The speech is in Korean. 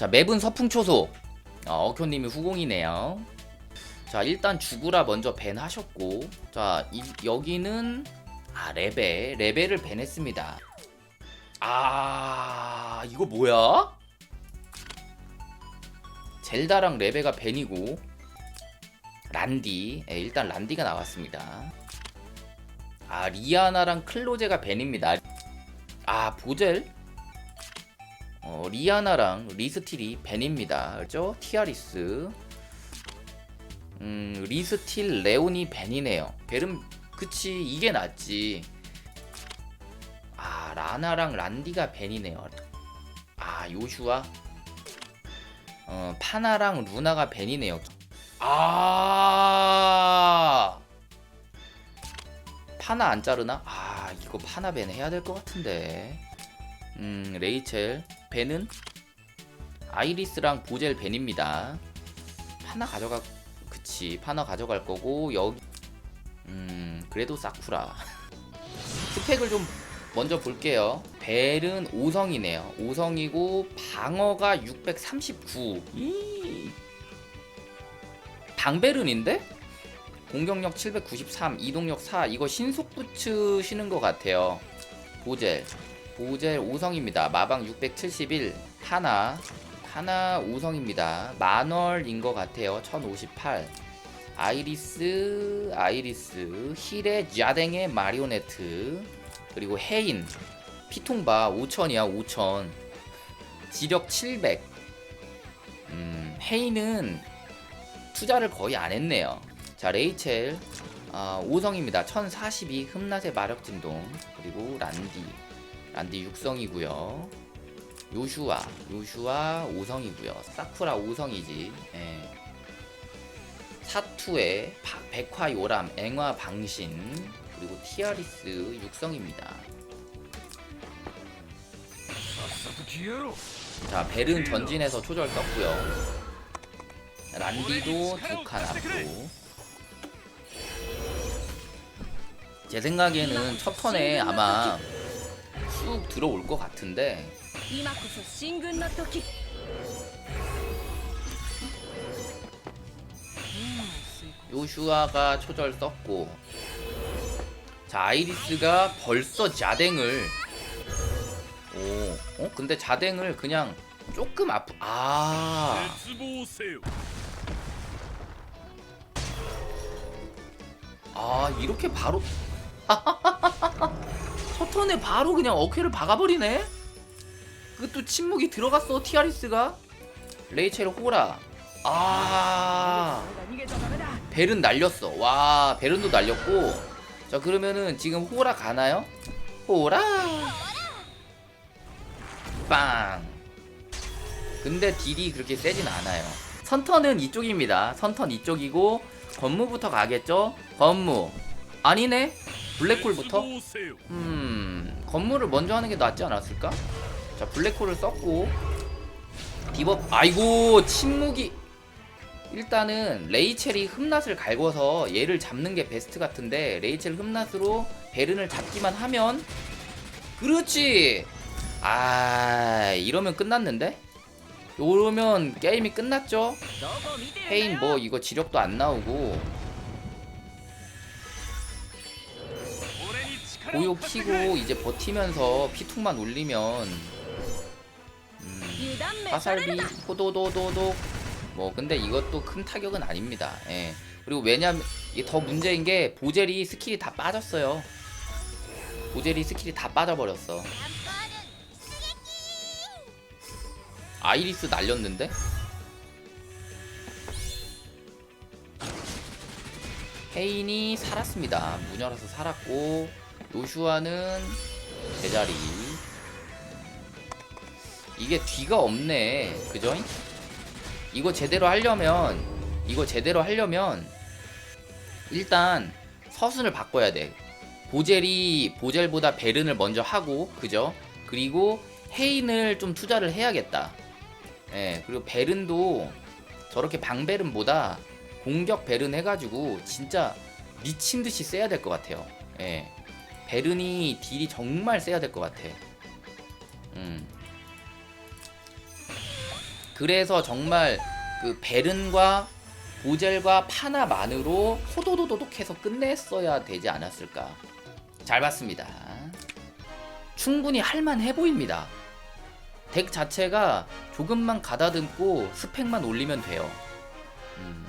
자 맵은 서풍초소. 어, 어큐님이 후공이네요. 자 일단 죽으라 먼저 밴 하셨고 자 이, 여기는 아 레벨 레벨을 밴했습니다. 아 이거 뭐야? 젤다랑 레베가 밴이고 란디. 예, 일단 란디가 나왔습니다. 아 리아나랑 클로제가 밴입니다. 아 보젤 어, 리아나랑 리스틸이 벤입니다. 그죠? 티아리스. 음, 리스틸, 레온이 벤이네요. 벨은 그치 이게 낫지. 아 라나랑 란디가 벤이네요. 아 요슈아. 어 파나랑 루나가 벤이네요. 아 파나 안 자르나? 아 이거 파나 벤 해야 될 것 같은데. 음 레이첼 벤은 아이리스랑 보젤 벤입니다. 파나 가져가 그치 파나 가져갈 거고 여기 음 그래도 사쿠라 스펙을 좀 먼저 볼게요. 벨은 5성이네요. 5성이고 방어가 639. 이 방벨은인데? 공격력 793, 이동력 4. 이거 신속 붙이시는 것 같아요. 보젤. 보젤 5성입니다. 마방 671. 하나. 하나 5성입니다. 만월인 것 같아요. 1058. 아이리스, 아이리스, 힐의 자댕의 마리오네트, 그리고 헤인, 피통바 5000이야 5000. 지력 700. 음, 헤인은 투자를 거의 안 했네요. 자, 레이첼 아, 5성입니다. 1042 흠낫의 마력 진동 그리고 란디 란디 6성이고요. 요슈아 요슈아 5성이고요. 사쿠라 5성이지. 예. 사투의 바- 백화 요람 앵화 방신 그리고 티아리스 6성입니다. 자 벨은 전진해서 초절 썼고요. 란디도 두 칸 앞으로. 제 생각에는 첫 턴에 아마 쭉 들어올 것 같은데. 요슈아가 초절 썼고 자 아이리스가 벌써 자댕을 오, 어? 근데 자댕을 그냥 조금 아프 아 아, 이렇게 바로 왼손에 바로 그냥 어깨를 박아버리네? 그것도 침묵이 들어갔어 티아리스가? 레이첼 호라. 아. 베른 날렸어. 와 베른도 날렸고. 자 그러면은 지금 호라 가나요? 호라. 빵. 근데 딜이 그렇게 세진 않아요. 선턴은 이쪽입니다. 선턴 이쪽이고 건무부터 가겠죠? 건무. 아니네? 블랙홀부터? 음. 건물을 먼저 하는 게 낫지 않았을까? 자 블랙홀을 썼고. 디법 아이고 침묵이. 일단은 레이첼이 흠낫을 갈궈서 얘를 잡는 게 베스트 같은데 레이첼 흠낫으로 베른을 잡기만 하면. 그렇지! 아 이러면 끝났는데? 이러면 게임이 끝났죠? 헤인 뭐 이거 지력도 안 나오고. 오요 키고 이제 버티면서 피툭만 올리면 음, 화살비 호도도도도 뭐 근데 이것도 큰 타격은 아닙니다 예. 그리고 왜냐면 이게 더 문제인 게 보젤이 스킬이 다 빠졌어요 보젤이 스킬이 다 빠져버렸어 아이리스 날렸는데? 헤인이 살았습니다. 무녀라서 살았고 요슈아는 제자리. 이게 뒤가 없네. 그죠? 이거 제대로 하려면 이거 제대로 하려면 일단 서순을 바꿔야 돼. 보젤이 보젤보다 베른을 먼저 하고 그죠? 그리고 헤인을 좀 투자를 해야겠다. 예, 그리고 베른도 저렇게 방베른보다 공격 베른 해가지고 진짜 미친 듯이 세야 될 것 같아요. 예, 베른이 딜이 정말 세야 될 것 같아. 음. 그래서 정말 그 베른과 보젤과 파나만으로 호도도도독해서 끝냈어야 되지 않았을까. 잘 봤습니다. 충분히 할만해 보입니다. 덱 자체가 조금만 가다듬고 스펙만 올리면 돼요. 음.